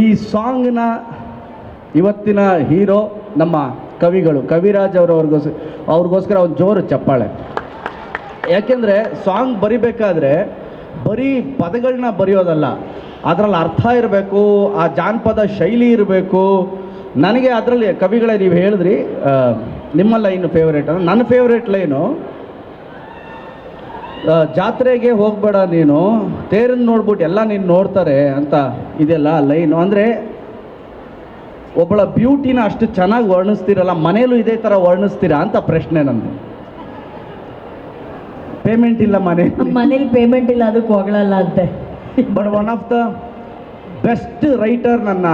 ಈ ಸಾಂಗ್ನ ಇವತ್ತಿನ ಹೀರೋ ನಮ್ಮ ಕವಿಗಳು ಕವಿರಾಜ್ ಅವರವ್ರಿಗೋಸ್ ಅವ್ರಿಗೋಸ್ಕರ ಒಂದು ಜೋರು ಚಪ್ಪಾಳೆ. ಯಾಕೆಂದರೆ ಸಾಂಗ್ ಬರಿಬೇಕಾದ್ರೆ ಬರೀ ಪದಗಳನ್ನ ಬರೆಯೋದಲ್ಲ, ಅದರಲ್ಲಿ ಅರ್ಥ ಇರಬೇಕು, ಆ ಜಾನಪದ ಶೈಲಿ ಇರಬೇಕು. ನನಗೆ ಅದರಲ್ಲಿ ಕವಿಗಳೇ ನೀವು ಹೇಳಿದ್ರಿ ನಿಮ್ಮ ಲೈನು ಫೇವ್ರೇಟ್ ಅಂದ್ರೆ ನನ್ನ ಫೇವ್ರೇಟ್ ಲೈನು ಜಾತ್ರೆಗೆ ಹೋಗಬೇಡ ನೀನು. ತೇರನ್ನು ನೋಡ್ಬಿಟ್ಟು ಎಲ್ಲ ನೀನು ನೋಡ್ತಾರೆ ಅಂತ ಇದೆಲ್ಲ ಲೈನು. ಅಂದರೆ ಒಬ್ಬಳ ಬ್ಯೂಟಿನ ಅಷ್ಟು ಚೆನ್ನಾಗಿ ವರ್ಣಿಸ್ತೀರಲ್ಲ ಮನೇಲೂ ಇದೇ ಥರ ವರ್ಣಿಸ್ತೀರಾ ಅಂತ ಪ್ರಶ್ನೆ ನಂದು. ಪೇಮೆಂಟ್ ಇಲ್ಲ ಮನೆ. ಮನೇಲಿ ಪೇಮೆಂಟ್ ಇಲ್ಲ ಅದಕ್ಕೆ ಹೊಗಳಲ್ಲ ಅಂತೆ. But one of the best writer ನನ್ನ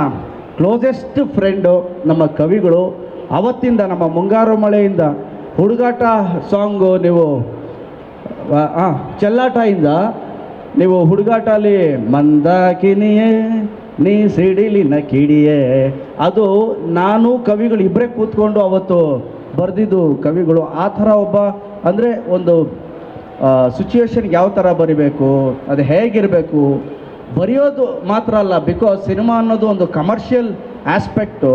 ಕ್ಲೋಸೆಸ್ಟ್ ಫ್ರೆಂಡು ನಮ್ಮ ಕವಿಗಳು ಅವತ್ತಿಂದ ನಮ್ಮ ಮುಂಗಾರು ಮಳೆಯಿಂದ ಹುಡುಗಾಟ ಸಾಂಗು ನೀವು ಹಾಂ ನೀವು ಹುಡುಗಾಟಲ್ಲಿ ಮಂದಾಕಿನಿಯೇ, ನೀ ಸಿಡಿಲಿನ ಕಿಡಿಯೇ. ಅದು ನಾನು ಕವಿಗಳು ಇಬ್ಬರೇ ಕೂತ್ಕೊಂಡು ಅವತ್ತು ಬರೆದಿದ್ದು ಕವಿಗಳು. ಆ ಥರ ಒಬ್ಬ, ಅಂದರೆ ಒಂದು ಸಿಚುವೇಶನ್ಗೆ ಯಾವ ಥರ ಬರಿಬೇಕು, ಅದು ಹೇಗಿರಬೇಕು? ಬರೆಯೋದು ಮಾತ್ರ ಅಲ್ಲ ಬಿಕಾಸ್ ಸಿನಿಮಾ ಅನ್ನೋದು ಒಂದು ಕಮರ್ಷಿಯಲ್ ಆಸ್ಪೆಕ್ಟು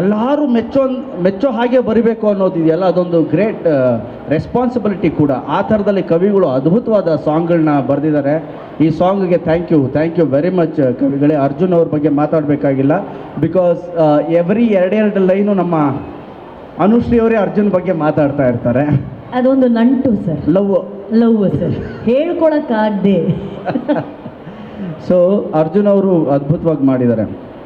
ಎಲ್ಲರೂ ಮೆಚ್ಚೋ ಮೆಚ್ಚೋ ಹಾಗೆ ಬರಿಬೇಕು ಅನ್ನೋದಿದೆಯಲ್ಲ ಅದೊಂದು ಗ್ರೇಟ್ ರೆಸ್ಪಾನ್ಸಿಬಿಲಿಟಿ ಕೂಡ. ಆ ಥರದಲ್ಲಿ ಕವಿಗಳು ಅದ್ಭುತವಾದ ಸಾಂಗ್ಗಳನ್ನ ಬರೆದಿದ್ದಾರೆ. ಈ ಸಾಂಗ್ಗೆ thank you thank you very much ಕವಿಗಳೇ. Arjun ಅವ್ರ ಬಗ್ಗೆ ಮಾತಾಡಬೇಕಾಗಿಲ್ಲ. ಬಿಕಾಸ್ ಎವ್ರಿ ಎರಡೆರಡು ಲೈನು ನಮ್ಮ ಅನುಶ್ರೀ ಅವರೇ ಅರ್ಜುನ್ ಬಗ್ಗೆ ಮಾತಾಡ್ತಾ ಇರ್ತಾರೆ. ಅದೊಂದು ನಂಟು sir. Love. Love sir. ಹೇಳ್ಕೊಳಕ್ಕಾಗದೆ. So Arjun ಅವರು ಅದ್ಭುತವಾಗಿ ಮಾಡಿದ್ದಾರೆ.